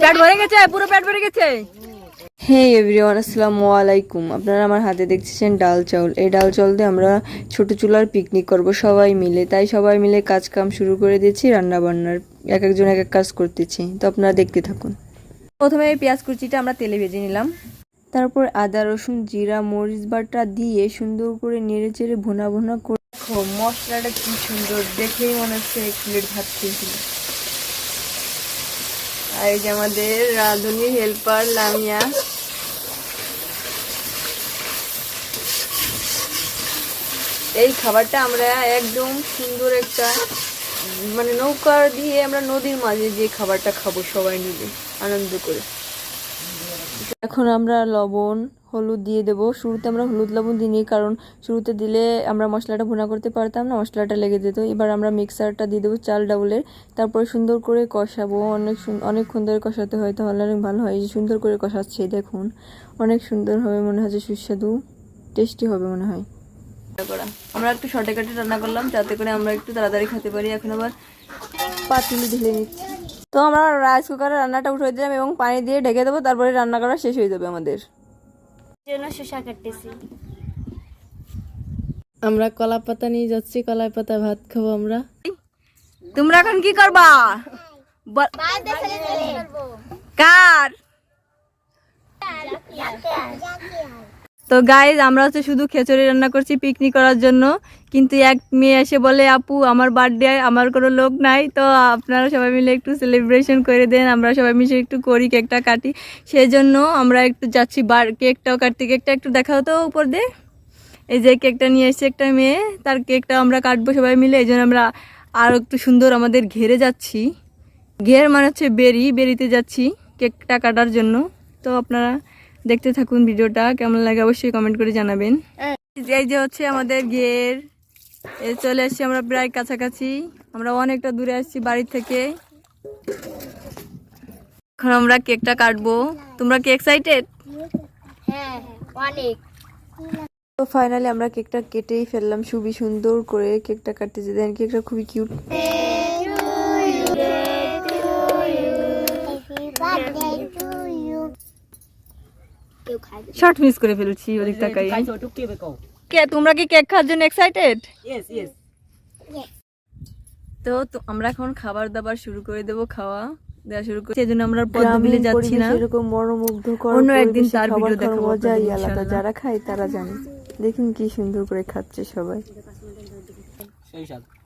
পেট ভরে গেছে, পুরো আলাইকুম। আপনারা আমার হাতে দেখছেন ডাল চাউল। এই ডাল চাউল দিয়ে আমরা ছোট চুলার পিকনিক করব সবাই মিলে। তাই সবাই মিলে কাজ কাম শুরু করে দিয়েছি রান্না বান্নার এক একজন এক এক কাজ করতেছি। তো আপনারা দেখতে থাকুন। প্রথমে এই পেঁয়াজ কুচিটা আমরা তেলে ভেজে নিলাম। তারপর আদা, রসুন, জিরা, মরিচ বাটা দিয়ে সুন্দর করে নেড়ে চেড়ে ভুনা ভুনা করে দেখো, মশলাটা কি সুন্দর। দেখেই মনে হচ্ছে এক প্লেট ভাত খেয়েছিল আর এই যে আমাদের রাঁধুনি, হেল্পার, লামিয়া। এই খাবারটা আমরা একদম সুন্দর একটা মানে নৌকা দিয়ে আমরা নদীর মাঝে যে খাবারটা খাব সবাই মিলে, আনন্দ করে। এখন আমরা লবণ, হলুদ দিয়ে দেবো। শুরুতে আমরা হলুদ লবণ দিই কারণ শুরুতে দিলে আমরা মশলাটা ভুনা করতে পারতাম না, মশলাটা লেগে যেত। এবার আমরা মিক্সারটা দিয়ে দেবো চাল ডাবলের তারপরে সুন্দর করে কষাবো। অনেক সুন- অনেকক্ষণ ধরে কষাতে হয়, তাহলে অনেক ভালো হয়। সুন্দর করে কষাচ্ছে, দেখুন। অনেক সুন্দর হবে, মনে হয় সুস্বাদু, টেস্টি হবে মনে হয়। করা আমরা একটু শর্টে কাটে রান্না করলাম, যাতে করে আমরা একটু তাড়াতাড়ি খেতে পারি। এখন আবার পাতিলে ঢেলে নিচ্ছি। তো আমরা রাইস কুকারে রান্নাটা উঠে দিলাম এবং পানি দিয়ে ঢেকে দেবো তারপরে রান্না করা শেষ হয়ে যাবে আমাদের। জন্য শসা কাটতেছি। আমরা কলা পাতা নিয়ে যাচ্ছি কলাই পাতা ভাত খাব আমরা। তোমরা এখন কি করবা? কার? তো গাইজ আমরা হচ্ছে শুধু খেচুড়ি রান্না করছি পিকনিক করার জন্য। কিন্তু এক মেয়ে এসে বলে, আপু, আমার বার্থডে আমার কোনো লোক নাই। তো আপনারা সবাই মিলে একটু সেলিব্রেশন করে দেন। আমরা সবাই মিলে একটু করি কেকটা কাটি। সেই জন্য আমরা একটু যাচ্ছি বার কেকটাও কাটতে। কেকটা একটু দেখা হতো উপর দিয়ে। এই যে কেকটা নিয়ে এসেছে একটা মেয়ে, তার কেকটা আমরা কাটবো সবাই মিলে। এই জন্য আমরা আরও একটু সুন্দর আমাদের ঘেরে যাচ্ছি। ঘের মানে হচ্ছে বেরি, বেরিতে যাচ্ছি কেকটা কাটার জন্য। তো আপনারা দেখতে থাকুন ভিডিওটা কেমন লাগে অবশ্যই কমেন্ট করে জানাবেন। এই যে হচ্ছে আমাদের এই চলে আসছি আমরা প্রায় কাছাকাছি। আমরা অনেকটা দূরে আসছি বাড়ি থেকে। এখন আমরা কেকটা কাটবো। তোমরা কি এক্সাইটেড হ্যাঁ অনেক। তো ফাইনালি আমরা কেকটা কেটেই ফেললাম। খুবই সুন্দর করে কেকটা কাটতেছি। দেন কেকটা খুবই কিউট শর্ট মিস করে ফেলছি ওদিক তাকাই কে তোমরা কি কেক খাওয়ার জন্য এক্সাইটেড তো তো আমরা এখন খাবার দাবার শুরু করে দেব খাওয়া দেওয়া শুরু করে। সেজন্য আমরা পদ্মবিলে যাচ্ছি না। এরকম মনোমুগ্ধকর অন্য একদিন তার ভিডিও দেখাবো মজাই আলাদা যারা খায় তারা জানে। দেখুন কি সুন্দর করে খাচ্ছে সবাই। সেই সাথে